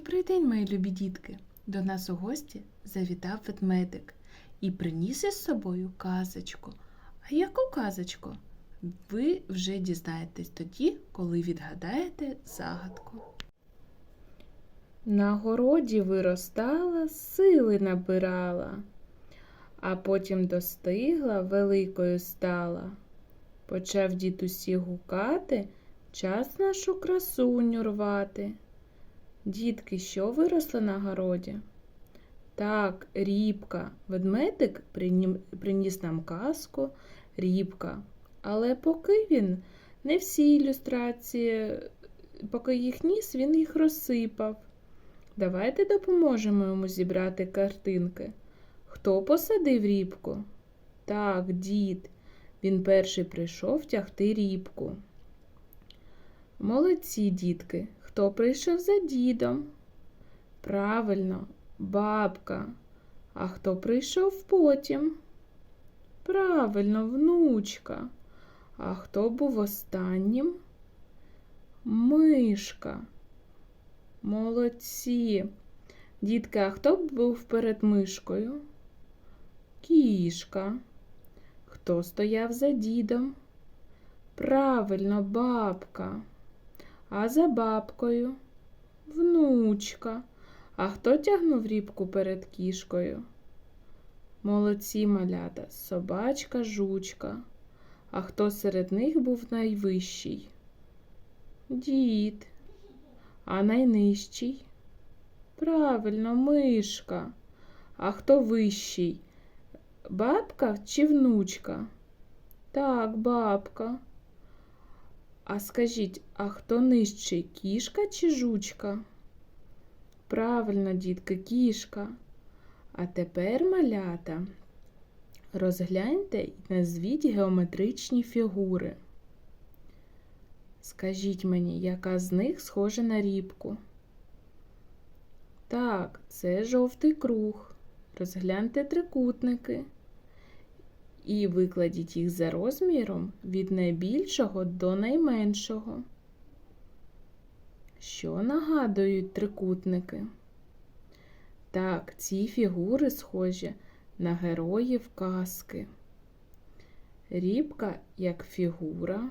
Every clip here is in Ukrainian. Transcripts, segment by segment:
Добрий день, мої любі дітки! До нас у гості завітав ведмедик і приніс із собою казочку. А яку казочку? Ви вже дізнаєтесь тоді, коли відгадаєте загадку. На городі виростала, сили набирала, а потім достигла, великою стала. Почав дід усі гукати, час нашу красуню рвати. Дітки, що виросли на городі? Так, рібка. Ведмедик приніс нам казку рібка. Але поки він не всі ілюстрації, поки їх ніс, він їх розсипав. Давайте допоможемо йому зібрати картинки. Хто посадив рібку? Так, дід. Він перший прийшов тягти рібку. Молодці, дітки. Хто прийшов за дідом? Правильно, бабка. А хто прийшов потім? Правильно, внучка. А хто був останнім? Мишка. Молодці. Дітки, а хто був перед мишкою? Кішка. Хто стояв за дідом? Правильно, бабка. А за бабкою? Внучка. А хто тягнув рібку перед кішкою? Молодці малята, собачка, жучка. А хто серед них був найвищий? Дід. А найнижчий? Правильно, мишка. А хто вищий? Бабка чи внучка? Так, бабка. А скажіть, а хто нижчий, кішка чи жучка? Правильно, дітки, кішка. А тепер, малята, розгляньте і назвіть геометричні фігури. Скажіть мені, яка з них схожа на рібку? Так, це жовтий круг. Розгляньте трикутники і викладіть їх за розміром від найбільшого до найменшого. Що нагадують трикутники? Так, ці фігури схожі на героїв казки. Рібка як фігура,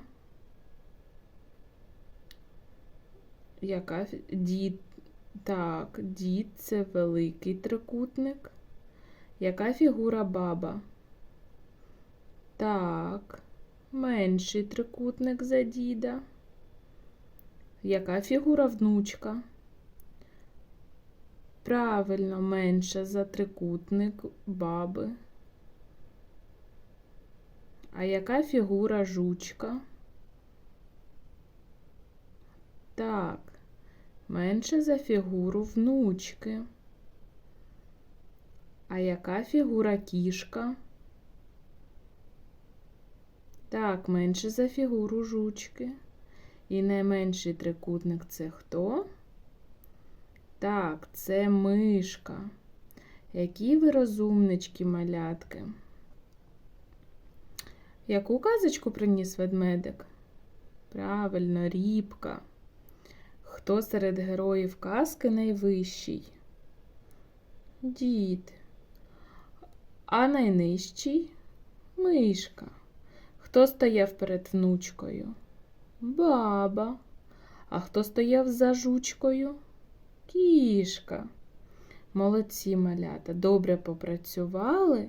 яка дід. Так, дід це великий трикутник. Яка фігура баба? Так, менший трикутник за діда. Яка фігура внучка? Правильно, менша за трикутник баби. А яка фігура жучка? Так, менше за фігуру внучки. А яка фігура кішка? Так, менше за фігуру жучки. І найменший трикутник це хто? Так, це мишка. Які ви розумнички, малятки. Яку казочку приніс ведмедик? Правильно, рібка. Хто серед героїв казки найвищий? Дід. А найнижчий мишка. Хто стояв перед внучкою? Баба. А хто стояв за жучкою? Кішка. Молодці малята, добре попрацювали,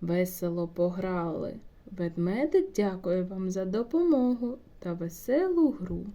весело пограли. Ведмедик дякує вам за допомогу та веселу гру.